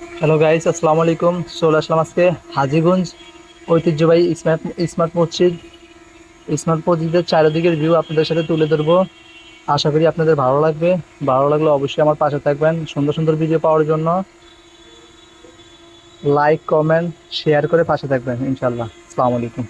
Hello guys আসসালামু আলাইকুম চলে আসলাম আজকে হাজিগঞ্জ ঐতিহ্যবাহী স্মার্ট স্মার্ট মসজিদ। স্মার্ট মসজিদের চারিদিকের ভিউ আপনাদের সাথে তুলে ধরবো। আশা করি আপনাদের ভালো লাগবে। ভালো লাগলে অবশ্যই আমার পাশে থাকবেন। সুন্দর সুন্দর ভিডিও পাওয়ার জন্য লাইক কমেন্ট শেয়ার করে পাশে থাকবেন ইনশাল্লাহ আসসালামু আলাইকুম